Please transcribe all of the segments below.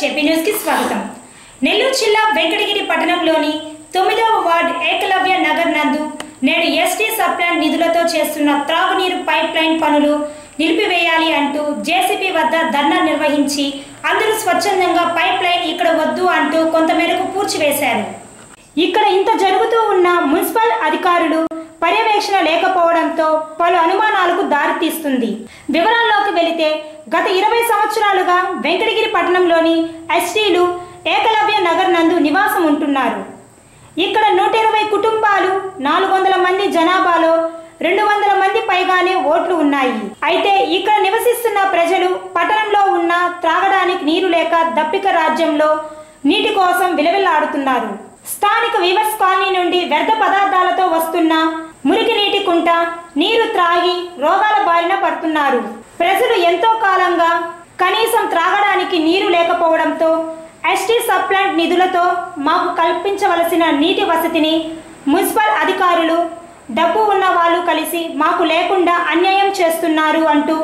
చెప్పి న్యూస్కి స్వాగతం. నెల్లూరు జిల్లా వెంకటగిరి పట్టణంలోని తొమ్మిదవ వార్డ్ ఏకలవ్య నగర్ నందు నేడు ఎస్టీ సప్లాన్ నిధులతో చేస్తున్న త్రాగునీరు పైప్ లైన్ పనులు నిలిపివేయాలి అంటూ జేసీబీ వద్ద ధర్నా నిర్వహించి అందరూ స్వచ్ఛందంగా పైప్ లైన్ ఇక్కడ వద్దు అంటూ కొంతమేరకు పూడ్చివేశారు. ఇక్కడ ఇంత జరుగుతూ ఉన్న మున్సిపల్ అధికారులు విశ్లేషణ లేకపోవడంతో పలు అనుమానాలకు దారితీస్తుంది వివరాల్లోకి వెళితే గత ఇరవై సంవత్సరాలుగా వెంకటగిరి పట్టణంలోని ఎస్టీలు ఏకలవ్య నగర్ నందు నివాసం ఉంటున్నారు. ఇక్కడ నూట ఇరవై కుటుంబాలు నాలుగు వందల మంది జనాభాలో రెండు వందల మంది పైగానే ఓట్లు ఉన్నాయి. అయితే ఇక్కడ నివసిస్తున్న ప్రజలు పట్టణంలో ఉన్న త్రాగడానికి నీరు లేక దప్పిక రాజ్యంలో నీటి కోసం విలవిల్లాడుతున్నారు స్థానిక వివస్ కాలనీ నుండి వ్యర్థ పదార్థాలతో వస్తున్న మురికి నీటి కుంట నీరు త్రాగి రోగాల బారిన పడుతున్నారు. ప్రజలు ఎంతో కాలంగా కనీసం త్రాగడానికి నీరు లేకపోవడంతో ఎస్టీ సప్లాంట్ నిధులతో మాకు కల్పించవలసిన నీటి వసతిని మున్సిపల్ అధికారులు డబ్బు ఉన్న వాళ్ళు కలిసి మాకు లేకుండా అన్యాయం చేస్తున్నారు అంటూ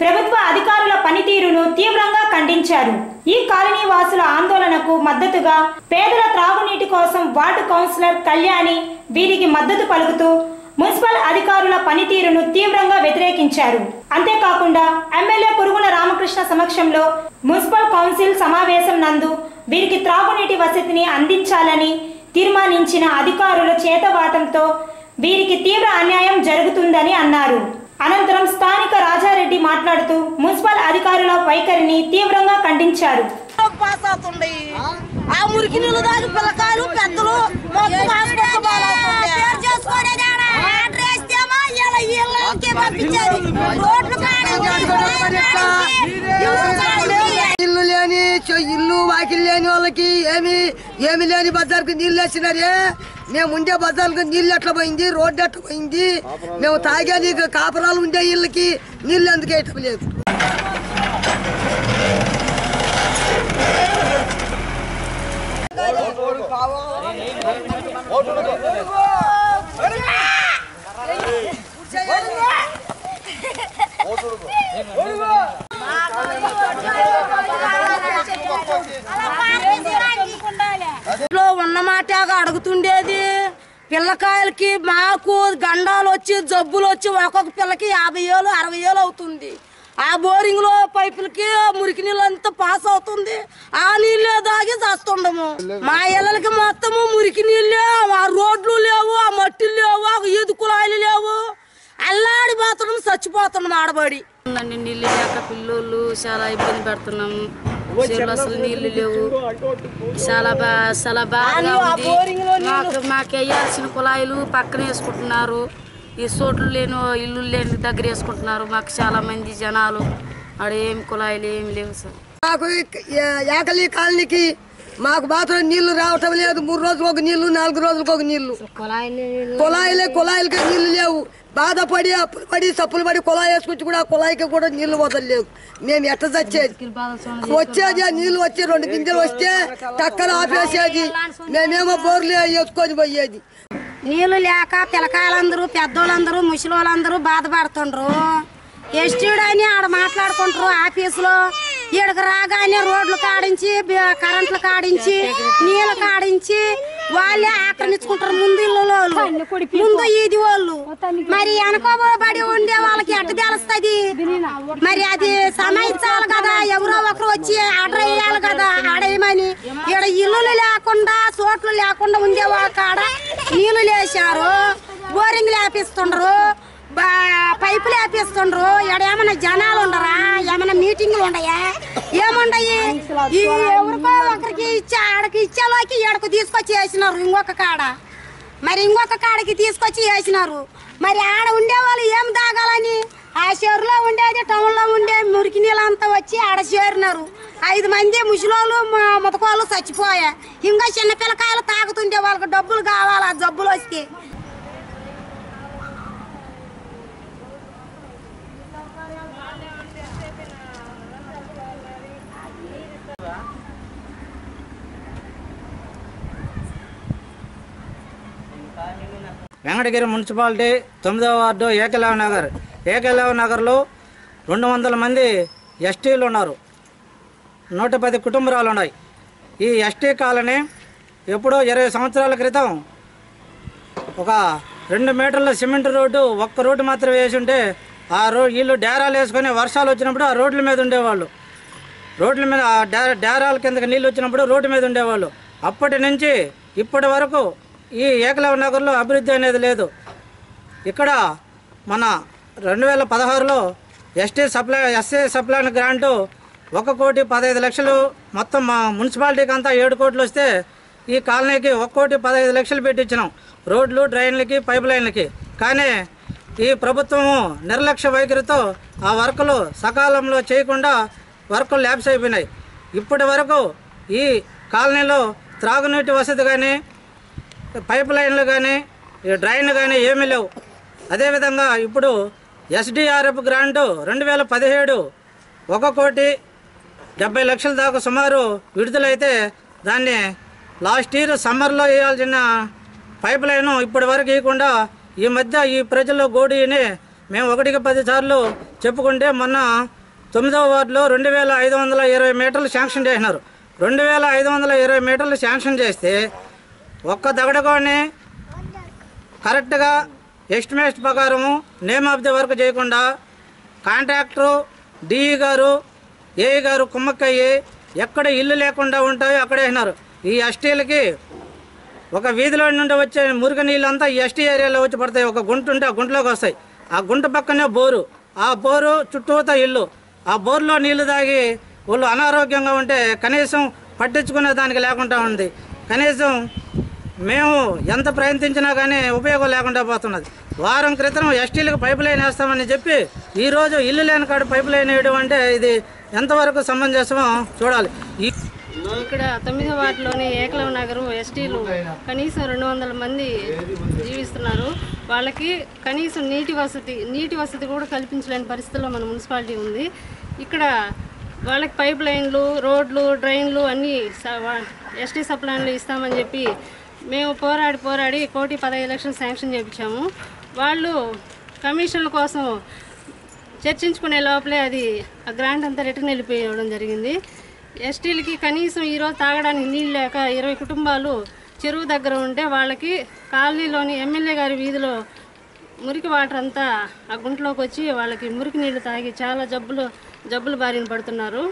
ప్రభుత్వ అధికారుల పనితీరును తీవ్రంగా ఖండించారు. ఈ కాలనీ వాసుల ఆందోళనకు మద్దతుగా పేదల త్రాగునీటి కోసం వార్డు కౌన్సిలర్ కళ్యాణి వీరికి మద్దతు పలుకుతూ మున్సిపల్ అధికారుల పనితీరును తీవ్రంగా వ్యతిరేకించారు. అంతేకాకుండా ఎమ్మెల్యే పురుగుల రామకృష్ణ సమక్షంలో మున్సిపల్ కౌన్సిల్ సమావేశం నందు వీరికి త్రాగునీటి వసతిని అందించాలని తీర్మానించిన అధికారుల చేతవాటంతో వీరికి తీవ్ర అన్యాయం జరుగుతుందని అన్నారు. అనంతరం స్థానిక రాజారెడ్డి మాట్లాడుతూ మున్సిపల్ అధికారుల వైఖరిని తీవ్రంగా ఖండించారు. ఆ మురికి నీళ్ళు దాని పిల్లకాయలు పెద్దలు ఇల్లు లేని ఇల్లు వాకిల్ లేని వాళ్ళకి ఏమి ఏమి లేని బజార్కి నీళ్ళు వేసినారే? మేము ఉండే బజార్కు నీళ్ళు ఎట్లా పోయింది? రోడ్డు ఎట్లా పోయింది? మేము తాగే నీకు కాపురాలు ఉండే ఇళ్ళకి నీళ్ళు ఎందుకు వేయటం లేదు? ఇంట్లో ఉన్న మాటగా అడుగుతుండేది. పిల్లకాయలకి మాకు గండాలు వచ్చి జబ్బులు వచ్చి ఒక్కొక్క పిల్లకి యాభై ఏళ్ళు అరవై ఏళ్ళు అవుతుంది. ఆ బోరింగ్లో పైపులకి మురికి నీళ్ళు అంతా పాస్ అవుతుంది. ఆ నీళ్ళే దాగి చేస్తుండము. మా ఇళ్ళకి మొత్తము మురికి నీళ్ళే ఆ రోడ్లు లేవు ఆ మట్టిలు లేవు ఆ ఈదు కులాయిలు లేవు. పోతున్నాం చచ్చిపోతున్నాం ఆడబడి. ఉందండి నీళ్ళు లేక పిల్లోళ్ళు చాలా ఇబ్బంది పెడుతున్నాము చెరువులు అసలు నీళ్ళు లేవు. చాలా బా చాలా బాగా ఉంది. మాకు మాకు వేయాల్సిన కుళాయిలు పక్కన వేసుకుంటున్నారు. ఈ చోట్లు లేని ఇల్లు లేని దగ్గర వేసుకుంటున్నారు. మాకు చాలా మంది జనాలు. ఆడ ఏం కుళాయిలు ఏమి లేవు సార్. మాకు ఈ- ఏకలి కాలనీకి మాకు మాత్రం నీళ్ళు రావటం లేదు. మూడు రోజులకు ఒక నీళ్ళు నాలుగు రోజులకు ఒక నీళ్ళు. కుళాయిలే కుళాయిలకి నీళ్ళు లేవు. బాధపడి అప్పులు పడి సప్పులు పడి కుళాయి వేసుకొచ్చి కూడా ఆ కుళాయికి కూడా నీళ్ళు వదలలేవు మేము ఎట్ట చచ్చేది? వచ్చేది ఆ నీళ్ళు వచ్చి రెండు గింజలు వస్తే టక్కన ఆపేసేది. మేమేమో బోర్లు వేసుకొని పోయేది. నీళ్ళు లేక పిల్లకాయలందరూ పెద్దోళ్ళందరూ ముసలోళ్ళందరూ బాధపడుతుండ్రు. ఎస్టీడని ఆడ మాట్లాడుకుంటారు ఆఫీసులో. ఈడకి రాగానే రోడ్లు కాడించి కరెంట్లు కాడించి నీళ్ళు కాడించి వాళ్ళే ఆక్రమించుకుంటారు ముందు ఇళ్ళలో ముందు ఈది వాళ్ళు. మరి వెనకబడి ఉండే వాళ్ళకి ఎట్ట తెలుస్తుంది? మరి అది సమాయించాలి కదా ఎవరో ఒకరు వచ్చి ఆర్డర్ వేయాలి కదా ఆడేయమని. ఇక్కడ ఇల్లులు లేకుండా చోట్లు లేకుండా ఉండే వాళ్ళ కాడ నీళ్ళు లేచారు బోరింగ్ లేపిస్తుండ్రు. పైపులు వేపిస్తుండ్రు ఇక్కడ ఏమైనా జనాలు ఉండరా? ఏమైనా మీటింగ్లు ఉండయా? ఏముండయి? ఈ ఎవరికో ఒకరికి ఇచ్చే ఆడకి ఇచ్చేలోకి ఏడకు తీసుకొచ్చి వేసినారు ఇంకొక కాడ. మరి ఇంకొక కాడకి తీసుకొచ్చి వేసినారు. మరి ఆడ ఉండేవాళ్ళు ఏం తాగాలని? ఆ చెరులో ఉండేది టౌన్లో ఉండే మురికి నీళ్ళంతా వచ్చి ఆడ చేరినారు. ఐదు మంది ముసలోళ్ళు ముతకోళ్ళు చచ్చిపోయా. ఇంకా చిన్న పిల్లకాయలు తాగుతుండే వాళ్ళకి డబ్బులు కావాలి ఆ జబ్బులు వస్తే వెంకటగిరి మున్సిపాలిటీ తొమ్మిదవ వార్డు ఏకలవ నగర్. ఏకలవ నగర్లో రెండు వందల మంది ఎస్టీలు ఉన్నారు. నూట పది కుటుంబాలు ఉన్నాయి. ఈ ఎస్టీ కాలనీ ఎప్పుడో ఇరవై సంవత్సరాల క్రితం ఒక రెండు మీటర్ల సిమెంట్ రోడ్డు ఒక్క రోడ్డు మాత్రం వేసి ఉంటే ఆ రో వీళ్ళు డేరాలు వేసుకొని వర్షాలు వచ్చినప్పుడు ఆ రోడ్ల మీద ఉండేవాళ్ళు. రోడ్ల మీద ఆ డే డేరాల కిందకి నీళ్ళు వచ్చినప్పుడు రోడ్డు మీద ఉండేవాళ్ళు. అప్పటి నుంచి ఇప్పటి వరకు ఈ ఏకలవ నగర్లో అభివృద్ధి అనేది లేదు. ఇక్కడ మన రెండు వేల పదహారులో ఎస్టీ సప్లై ఎస్సీ సప్లైన్ గ్రాంటు ఒక కోటి పదహైదు లక్షలు మొత్తం మా మున్సిపాలిటీకి అంతా ఏడు కోట్లు వస్తే ఈ కాలనీకి ఒక కోటి పదహైదు లక్షలు పెట్టించినాం. రోడ్లు డ్రైన్లకి పైప్ లైన్లకి. కానీ ఈ ప్రభుత్వము నిర్లక్ష్య వైఖరితో ఆ వర్కులు సకాలంలో చేయకుండా వర్కులు ల్యాబ్స్ అయిపోయినాయి. ఇప్పటి వరకు ఈ కాలనీలో త్రాగునీటి వసతి కానీ పైప్ లైన్లు కానీ డ్రైన్ కానీ ఏమీ లేవు. అదేవిధంగా ఇప్పుడు ఎస్డిఆర్ఎఫ్ గ్రాంటు రెండు వేల పదిహేడు ఒక కోటి డెబ్బై లక్షల దాకా సుమారు విడుదలైతే దాన్ని లాస్ట్ ఇయర్ సమ్మర్లో వేయాల్సిన పైప్ లైన్ ఇప్పటి వరకు ఇవ్వకుండా ఈ మధ్య ఈ ప్రజల్లో గోడీని మేము ఒకటికి పది సార్లు చెప్పుకుంటే మొన్న తొమ్మిదవ వార్డులో రెండు వేల ఐదు వందల ఇరవై మీటర్లు శాంక్షన్ చేసినారు. రెండు వేల ఐదు వందల ఇరవై మీటర్లు శాంక్షన్ చేస్తే ఒక్క దగడకోని కరెక్ట్గా ఎస్టిమేట్ ప్రకారము నేమ్ ఆఫ్ ది వర్క్ చేయకుండా కాంట్రాక్టరు డిఈ గారు ఏఈ గారు కుమ్మక్కయ్యి ఎక్కడ ఇల్లు లేకుండా ఉంటాయో అక్కడే వేసినారు ఈ ఎస్టీలకి ఒక వీధిలో నుండి వచ్చే మురుగు నీళ్ళంతా ఎస్టీ ఏరియాలో వచ్చి పడతాయి. ఒక గుంట ఉంటే ఆ గుంటలోకి వస్తాయి. ఆ గుంట పక్కనే బోరు. ఆ బోరు చుట్టూతా ఇల్లు. ఆ బోరులో నీళ్ళు తాగి వాళ్ళు అనారోగ్యంగా ఉంటే కనీసం పట్టించుకునే దానికి లేకుండా ఉంది. కనీసం మేము ఎంత ప్రయత్నించినా కానీ ఉపయోగం లేకుండా పోతున్నది. వారం క్రితం ఎస్టీలకు పైప్ లైన్ వేస్తామని చెప్పి ఈరోజు ఇల్లు లేని కాడ పైప్ లైన్ వేయడం అంటే ఇది ఎంతవరకు సమంజసమో చూడాలి. ఇక్కడ తొమ్మిదో వార్డులోని ఏకలవ నగరం ఎస్టీలు కనీసం రెండు వందల మంది జీవిస్తున్నారు. వాళ్ళకి కనీసం నీటి వసతి నీటి వసతి కూడా కల్పించలేని పరిస్థితుల్లో మన మున్సిపాలిటీ ఉంది. ఇక్కడ వాళ్ళకి పైప్ లైన్లు రోడ్లు డ్రైన్లు అన్నీ ఎస్టీ సప్లైన్లు ఇస్తామని చెప్పి మేము పోరాడి పోరాడి కోటి పదహైదు లక్షలు శాంక్షన్ చేయించాము వాళ్ళు కమిషన్ల కోసం చర్చించుకునే లోపలే అది ఆ గ్రాంట్ అంతా రిటర్న్ వెళ్ళిపోయడం జరిగింది. ఎస్టీలకి కనీసం ఈరోజు తాగడానికి నీళ్ళు లేక ఇరవై కుటుంబాలు చెరువు దగ్గర ఉంటే వాళ్ళకి కాలనీలోని ఎమ్మెల్యే గారి వీధిలో మురికి వాటర్ అంతా ఆ గుంటలోకి వచ్చి వాళ్ళకి మురికి నీళ్ళు తాగి చాలా జబ్బులు జబ్బులు బారిన పడుతున్నారు.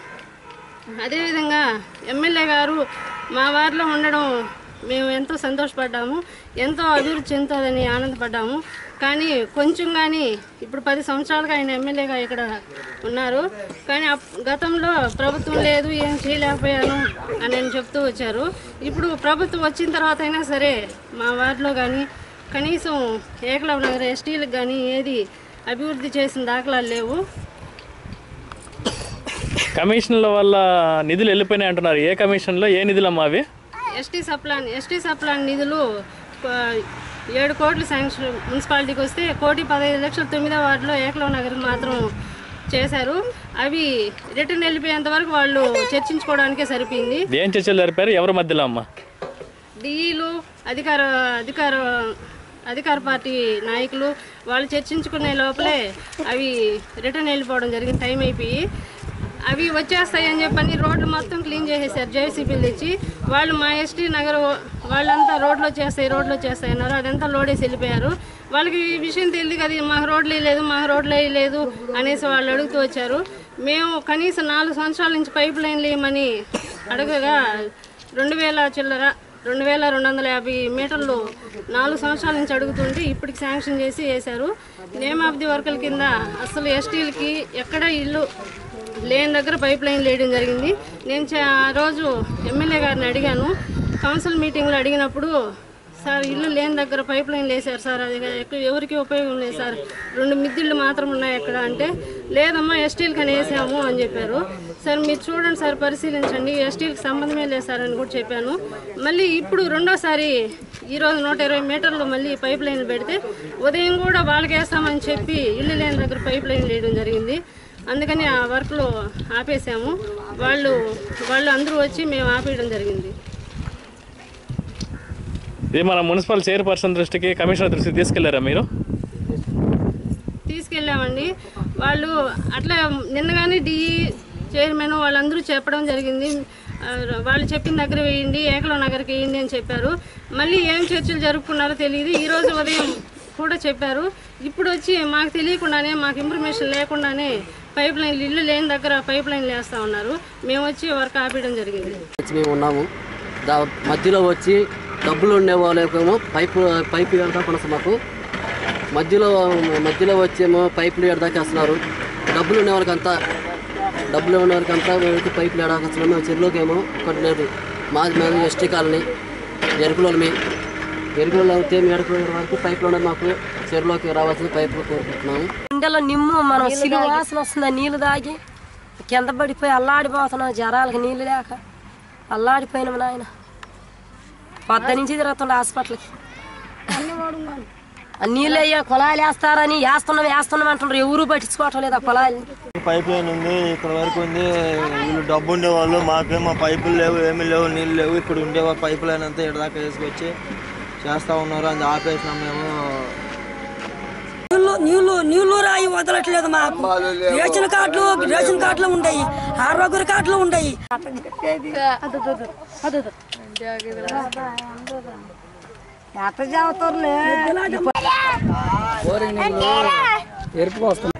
అదేవిధంగా ఎమ్మెల్యే గారు మా వారిలో ఉండడం మేము ఎంతో సంతోషపడ్డాము ఎంతో అభివృద్ధి చెందుతుందని ఆనందపడ్డాము. కానీ కొంచెం కానీ ఇప్పుడు పది సంవత్సరాలుగా ఆయన ఎమ్మెల్యేగా ఇక్కడ ఉన్నారు. కానీ అప్- గతంలో ప్రభుత్వం లేదు ఏం చేయలేకపోయాను అని ఆయన చెప్తూ వచ్చారు. ఇప్పుడు ప్రభుత్వం వచ్చిన తర్వాత అయినా సరే మా వార్డులో కానీ కనీసం ఏకలవ నగర ఎస్టీలకు కానీ ఏది అభివృద్ధి చేసిన దాఖలాలు లేవు. కమిషన్ల వల్ల నిధులు వెళ్ళిపోయినాయి అంటున్నారు. ఏ కమిషన్లో? ఏ నిధులమ్మా అవి? ఎస్టీ సప్లాన్ ఎస్టీ సప్లాన్ నిధులు ఏడు కోట్లు శాంక్షన్ మున్సిపాలిటీకి వస్తే కోటి పదహైదు లక్షలు తొమ్మిదో వార్డులో ఏకలవ్ నగర్ మాత్రం చేశారు. అవి రిటర్న్ వెళ్ళిపోయేంత వరకు వాళ్ళు చర్చించుకోవడానికే సరిపోయింది. ఏం చర్చలు జరిపారు? ఎవరి మధ్యలో అమ్మా? డిఈలు అధికార అధికార అధికార పార్టీ నాయకులు వాళ్ళు చర్చించుకునే లోపలే అవి రిటర్న్ వెళ్ళిపోవడం జరిగింది. టైం అయిపోయి అవి వచ్చేస్తాయని చెప్పని రోడ్లు మొత్తం క్లీన్ చేసేసారు జేసీబీలు ఇచ్చి వాళ్ళు మా ఎస్టీ నగర్ వాళ్ళంతా రోడ్లు వచ్చేస్తాయి రోడ్లు వచ్చేస్తాయి అన్నారు. అదంతా లోడేసి వెళ్ళిపోయారు. వాళ్ళకి ఈ విషయం తెలియదు కదా మాకు రోడ్లు లేదు మాకు రోడ్లు వేయలేదు అనేసి వాళ్ళు అడుగుతూ వచ్చారు. మేము కనీసం నాలుగు సంవత్సరాల నుంచి పైప్ లైన్లు వేయమని అడగగా రెండు వేల చిల్లర రెండు వేల రెండు వందల యాభై మీటర్లు నాలుగు సంవత్సరాల నుంచి అడుగుతుంటే ఇప్పటికి శాంక్షన్ చేసి వేశారు. నేమ్ ఆఫ్ ది వర్కర్ల కింద అసలు ఎస్టీలకి ఎక్కడ ఇల్లు లేని దగ్గర పైప్ లైన్ వేయడం జరిగింది. నేను ఆ రోజు ఎమ్మెల్యే గారిని అడిగాను. కౌన్సిల్ మీటింగ్లో అడిగినప్పుడు సార్ ఇల్లు లేని దగ్గర పైప్ లైన్ వేశారు సార్. అది ఎవరికి ఉపయోగం లేదు సార్. రెండు మిద్దిళ్ళు మాత్రం ఉన్నాయి అక్కడ అంటే లేదమ్మా ఎస్టీల్ కానీ వేసాము అని చెప్పారు. సార్ మీరు చూడండి సార్ పరిశీలించండి. ఎస్టీలకు సంబంధమే లేదు సార్ అని కూడా చెప్పాను. మళ్ళీ ఇప్పుడు రెండోసారి ఈరోజు నూట ఇరవై మీటర్లు మళ్ళీ పైప్ లైన్లు పెడితే ఉదయం కూడా వాళ్ళకి వేస్తామని చెప్పి ఇల్లు లేని దగ్గర పైప్ లైన్ వేయడం జరిగింది. అందుకని ఆ వర్క్లో ఆపేసాము వాళ్ళు వాళ్ళు అందరూ వచ్చి మేము ఆపేయడం జరిగింది. ఇది మన మున్సిపల్ చైర్పర్సన్ దృష్టికి కమిషనర్ దృష్టికి తీసుకెళ్ళారా మీరు? తీసుకెళ్ళామండి. వాళ్ళు అట్లా నిన్న కానీ డిఈ చైర్మన్ వాళ్ళందరూ చెప్పడం జరిగింది. వాళ్ళు చెప్పిన దగ్గర వేయండి ఏకలో నగర్కి వేయండి అని చెప్పారు. మళ్ళీ ఏం చర్చలు జరుపుకున్నారో తెలియదు. ఈ రోజు ఉదయం కూడా చెప్పారు. ఇప్పుడు వచ్చి మాకు తెలియకుండానే మాకు ఇన్ఫర్మేషన్ లేకుండానే పైప్ లైన్లు ఇల్లు లేని దగ్గర పైప్ లైన్లు వేస్తూ ఉన్నారు. మేము వచ్చి వర్క్ ఆపేయడం జరిగింది. వచ్చి మేము ఉన్నాము. దా మధ్యలో వచ్చి డబ్బులు ఉండే వాళ్ళకేమో పైపు పైపు ఎడదాకా కొనసం మాకు. మధ్యలో మధ్యలో వచ్చేమో పైపులు ఎడదాకా వస్తున్నారు. డబ్బులు ఉండే వాళ్ళకంతా డబ్బులు ఉండే వాళ్ళకంతా మేము పైపులు ఎడదాకా వస్తున్నాము మేము చెరువులోకేమో కొట్టినారు మాది మేము ఎస్టీ కాలనీ ఎరుకులోమి ఎరుకులలో అయితే మేము ఎరుకుల వరకు పైపులు ఉన్నది మాకు. చెరువులోకి రావాల్సిన పైపులు కోరుకుంటున్నాము. గుండెలో నిమ్ము మనం సిలువ వాసన వస్తుంది? ఆ నీళ్ళు తాగి. కింద పడిపోయి అల్లాడిపోతున్నాం జరాలకు నీళ్ళు లేక. అల్లాడిపోయినాం నాయన. పొద్దు నుంచి తిరుగుతుండే హాస్పిటల్కి. ఆ నీళ్ళు అయ్యా కుళాయిలు వేస్తారని వేస్తున్నాం వేస్తున్నాం అంటున్నారు. ఎవరు పట్టించుకోవటం లేదు ఆ కుళాయిలు పైప్ లైన్ ఉంది ఇక్కడ వరకు ఉంది. వీళ్ళు డబ్బు ఉండేవాళ్ళు మాకేమో పైపులు లేవు ఏమీ లేవు నీళ్ళు లేవు. ఇక్కడ ఉండే పైప్ లైన్ అంతా ఇక్కడ దాకా వేసుకొచ్చి చేస్తా ఉన్నారు. అది ఆపేసినాం మేము. నీళ్ళు నీళ్ళు నీళ్ళు రాయి వదలట్లేదు మాకు. రేషన్ కార్డులు రేషన్ కార్డులు ఉండయి. ఆరోగ్య కార్డులు చదువుతారులే ఎరుపు వస్తుంది